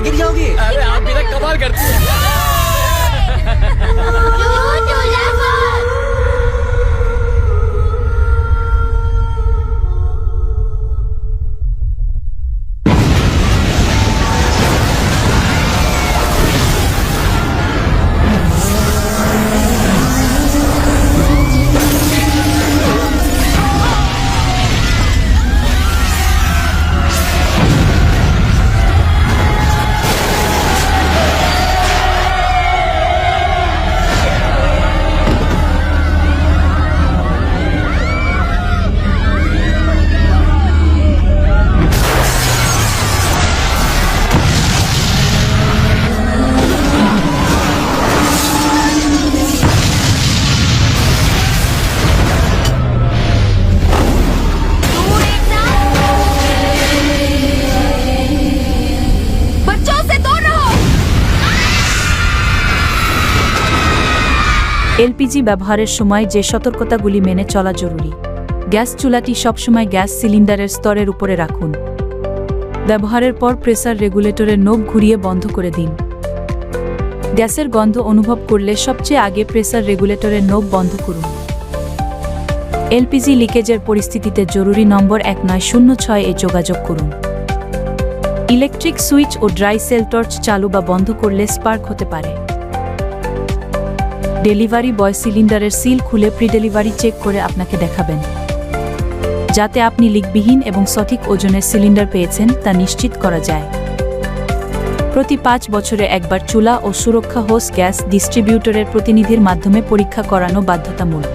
गिर जाओगे। अरे आप मेरा कमाल करती है। এলপিজি ব্যবহারের সময় যে সতর্কতাগুলি মেনে চলা জরুরি। গ্যাস চুলাটি সবসময় গ্যাস সিলিন্ডারের স্তরের উপরে রাখুন। ব্যবহারের পর প্রেসার রেগুলেটরের নোব ঘুরিয়ে বন্ধ করে দিন। গ্যাসের গন্ধ অনুভব করলে সবচেয়ে আগে প্রেসার রেগুলেটরের নোব বন্ধ করুন। এলপিজি লিকেজের পরিস্থিতিতে জরুরি নম্বর এক নয় শূন্য ছয় এ যোগাযোগ করুন। ইলেকট্রিক সুইচ ও ড্রাই সেল টর্চ চালু বা বন্ধ করলে স্পার্ক হতে পারে। ডেলিভারি বয় সিলিন্ডারের সিল খুলে প্রি ডেলিভারি চেক করে আপনাকে দেখাবেন। যাতে আপনি লিকবিহীন এবং সঠিক ওজনের সিলিন্ডার পেয়েছেন তা নিশ্চিত করা যায়। প্রতি পাঁচ বছরে একবার চুলা ও সুরক্ষা হোস গ্যাস ডিস্ট্রিবিউটরের প্রতিনিধির মাধ্যমে পরীক্ষা করানো বাধ্যতামূলক।